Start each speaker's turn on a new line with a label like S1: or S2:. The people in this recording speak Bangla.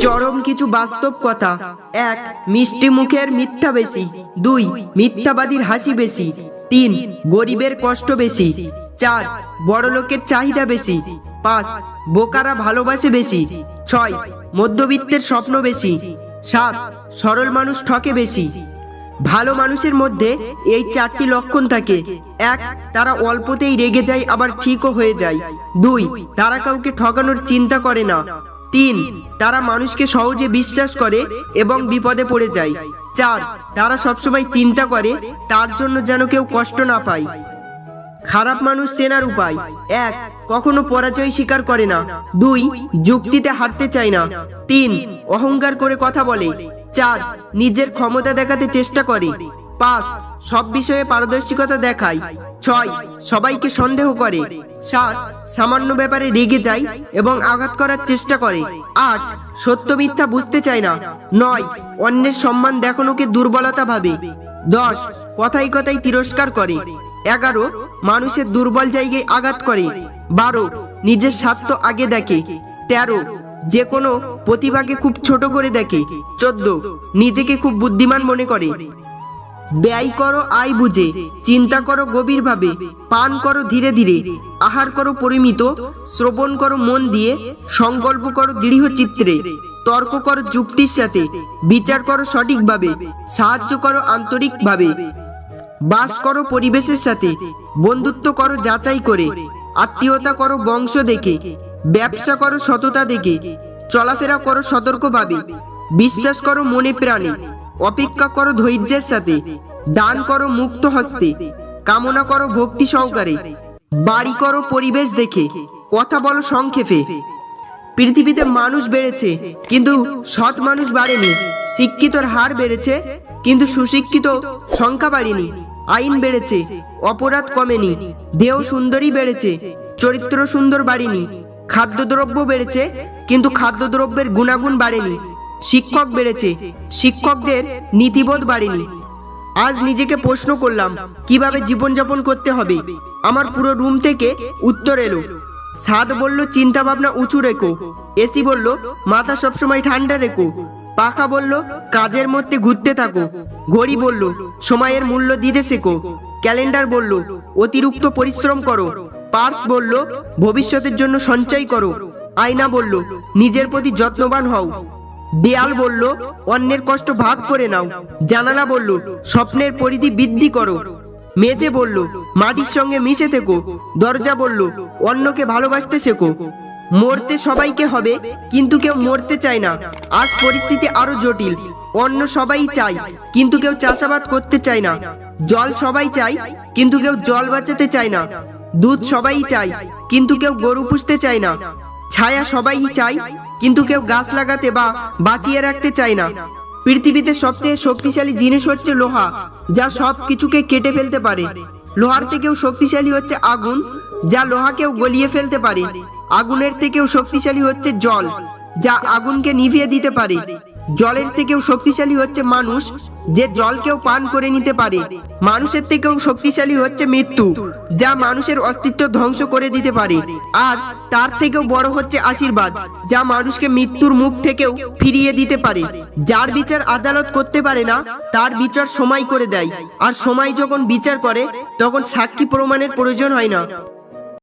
S1: চরম কিছু বাস্তব কথা। এক, মিষ্টি মুখের মিথ্যা বেশি। দুই, মিথ্যাবাদীর হাসি বেশি। তিন, গরিবের কষ্ট বেশি। চার বড় লোকের চাহিদা বেশি। পাঁচ, বোকারা ভালোবাসে বেশি। ছয়, মধ্যবিত্তের স্বপ্ন বেশি। সাত, সরল মানুষ ঠকে বেশি। ভালো মানুষের মধ্যে এই চারটি লক্ষণ থাকে। এক, তারা অল্পতেই রেগে যায়, আবার ঠিকও হয়ে যায়। দুই, তারা কাউকে ঠকানোর চিন্তা করে না। তিন, তারা মানুষকে সহজে বিশ্বাস করে এবং বিপদে পড়ে যায়। চার, তারা সবসময় চিন্তা করে, তার জন্য যেন কেউ কষ্ট না পায়। খারাপ মানুষ চেনার উপায়। এক, কখনো পরাজয় স্বীকার করে না। দুই, যুক্তিতে হারতে চায় না। তিন, অহংকার করে কথা বলে। চার, নিজের ক্ষমতা দেখাতে চেষ্টা করে। পাঁচ সব বিষয়ে পারদর্শিকতা দেখায়। ছয়, সবাইকে সন্দেহ করে। সাত, সামান্য ব্যাপারে রেগে যায় এবং আঘাত করার চেষ্টা করে। আট, সত্য মিথ্যা বুঝতে চায় না। নয়, অন্যের সম্মান দেখানোকে দুর্বলতা ভাবে। দশ কথাই কথাই তিরস্কার করে। এগারো, মানুষের দুর্বল জায়গায় আঘাত করে। বারো, নিজের স্বার্থ আগে দেখে। তেরো যে কোনো প্রতিভাকে খুব ছোট করে দেখে। চোদ্দ, নিজেকে খুব বুদ্ধিমান মনে করে। ব্যয় করো আয় বুঝে, চিন্তা করো গভীরভাবে, পান করো ধীরে ধীরে, আহার করো পরিমিত, শ্রবণ করো মন দিয়ে, সংকল্প করো দৃঢ় চিত্রে তর্ক করো যুক্তির সাথে, বিচার করো সঠিকভাবে, সাহায্য করো আন্তরিকভাবে। বাস করো পরিবেশের সাথে, বন্ধুত্ব করো যাচাই করে, আত্মীয়তা করো বংশ দেখে, ব্যবসা করো সততা দেখে, চলাফেরা করো সতর্কভাবে, বিশ্বাস করো মনে প্রাণে অপেক্ষা করো ধৈর্যের সাথে, দান করো মুক্ত হস্তে, কামনা করো ভক্তি সহকারে, বাড়ি করো পরিবেশ দেখে, কথা বলো সংক্ষেপে। পৃথিবীতে মানুষ বেড়েছে, কিন্তু সৎ মানুষ বাড়েনি, শিক্ষিতর হার বেড়েছে, কিন্তু সুশিক্ষিত সংখ্যা বাড়েনি, আইন বেড়েছে, অপরাধ কমেনি, দেহ সুন্দরী বেড়েছে, চরিত্র সুন্দর বাড়েনি, খাদ্যদ্রব্য বেড়েছে, কিন্তু খাদ্যদ্রব্যের গুণাগুণ বাড়েনি শিক্ষক বেড়েছে, শিক্ষকদের নীতিবোধ বাড়েনি। আজ নিজেকে প্রশ্ন করলাম, কীভাবে জীবনযাপন করতে হবে? আমার পুরো রুম থেকে উত্তর এলো। সাদ বলল চিন্তা ভাবনা উঁচু রেখো। এসি বলল, মাথা সবসময় ঠান্ডা রেখো। পাখা বলল, কাজের মধ্যে ঘুরতে থাকো। ঘড়ি বলল, সময়ের মূল্য দিতে শেখো। ক্যালেন্ডার বলল, অতিরিক্ত পরিশ্রম করো। পার্স বলল, ভবিষ্যতের জন্য সঞ্চয় করো। আয়না বলল, নিজের প্রতি যত্নবান হও। দেয়াল বলল, অন্যের কষ্ট ভাগ করে নাও। জানালা বলল, স্বপ্নের পরিধি বৃদ্ধি করো। মেজে বলল, মাটির সঙ্গে মিশে থেকো। দরজা বলল, অন্যকে ভালোবাসতে শেখো। মরতে সবাইকে হবে, কিন্তু কেউ মরতে চায় না। আজ পরিস্থিতি আরও জটিল। অন্য সবাই চায়, কিন্তু কেউ চাষাবাদ করতে চায় না। জল সবাই চায়, কিন্তু কেউ জল বাঁচাতে চায় না। দুধ সবাই চায়, কিন্তু কেউ গরু পুষতে চায় না। ছায়া সবাই চায়, কিন্তু কেউ গাছ লাগাতে বা বাঁচিয়ে রাখতে চায় না। পৃথিবীতে সবচেয়ে শক্তিশালী জিনিস হচ্ছে লোহা, যা সব কিছুকে কেটে ফেলতে পারে। লোহার থেকেও শক্তিশালী হচ্ছে আগুন, যা লোহাকেও গলিয়ে ফেলতে পারে। আগুনের থেকেও শক্তিশালী হচ্ছে জল, যা আগুনকে নিভিয়ে দিতে পারে। জলের থেকেও শক্তিশালী হচ্ছে মানুষ, যে জলকেও পান করে নিতে পারে। মানুষের থেকেও শক্তিশালী হচ্ছে মৃত্যু, যা মানুষের অস্তিত্ব ধ্বংস করে দিতে পারে। আর তার থেকেও বড় হচ্ছে আশীর্বাদ, যা মানুষকে মৃত্যুর মুখ থেকেও ফিরিয়ে দিতে পারে। যার বিচার আদালত করতে পারে না, তার বিচার সময় করে দেয়। আর সময় যখন বিচার করে, তখন সাক্ষী প্রমাণের প্রয়োজন হয় না।